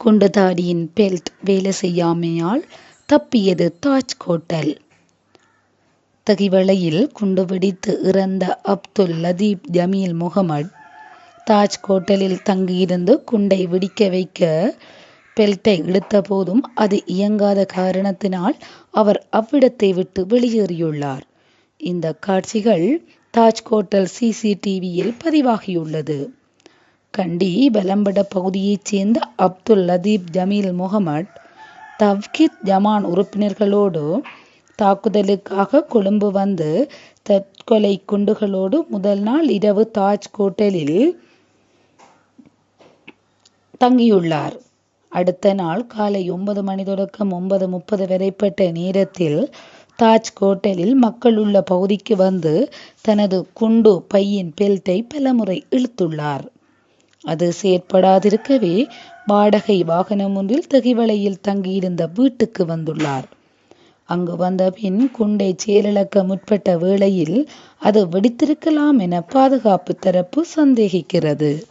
குண்டுதாடியின் belt வேலை செய்யாமையால் தப்பியது Taj hotel தகிவளையில் குண்டு வெடித்து இறந்த அப்துல் லதீப் ஜமீல் முகமட் தாஜ் ஹோட்டலில் தங்கியிருந்து குண்டை வெடிக்க வைக்க பெல்ட்டை இழுத்த போதும் அது இயங்காத காரணத்தினால் அவர் அவ்விடத்தை விட்டு வெளியேறியுள்ளார். இந்த காட்சிகள் தாஜ் ஹோட்டல் சிசிடிவியில் பதிவாகியுள்ளது. கண்டி பலம்பட பகுதியைச் சேர்ந்த அப்துல் லதீப் ஜமீல் முகமட் தவ்கித் ஜமான் உறுப்பினர்களோடு தாக்குதலுக்காக கொழும்பு வந்து தற்கொலை குண்டுகளோடு முதல் நாள் இரவு தாஜ் ஹோட்டலில் தங்கியுள்ளார். அடுத்த நாள் காலை ஒன்பது மணி தொடக்கம் ஒன்பது முப்பது வரைப்பட்ட நேரத்தில் தாஜ் ஹோட்டலில் மக்கள் உள்ள பகுதிக்கு வந்து தனது குண்டு பையின் பெல்ட்டை பலமுறை இழுத்துள்ளார். அது செயற்படாதிருக்கவே வாடகை வாகனம் ஒன்றில் திகிவலையில் தங்கியிருந்த வீட்டுக்கு வந்துள்ளார். அங்கு வந்த பின் குண்டை செயலிழக்க முற்பட்ட வேளையில் அது வெடித்திருக்கலாம் என பாதுகாப்பு தரப்பு சந்தேகிக்கிறது.